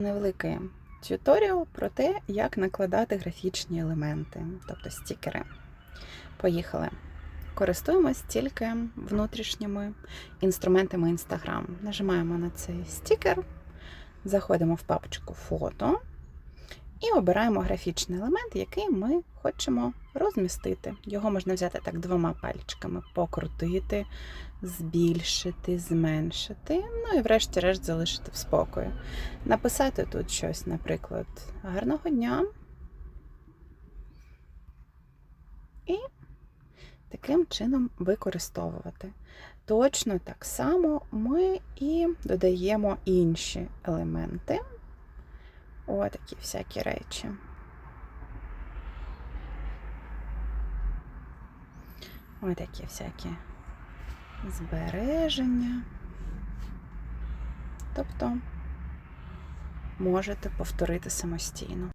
Невеликий тюторіал про те, як накладати графічні елементи, тобто стікери. Поїхали. Користуємось тільки внутрішніми інструментами Instagram. Нажимаємо на цей стікер, заходимо в папочку фото і обираємо графічний елемент, який ми хочемо розмістити. Його можна взяти так двома пальчиками, покрутити, збільшити, зменшити, ну і врешті-решт залишити в спокої. Написати тут щось, наприклад, гарного дня. І таким чином використовувати. Точно так само ми і додаємо інші елементи. О, такі всякі речі. Ось такі всякі збереження. Тобто можете повторити самостійно.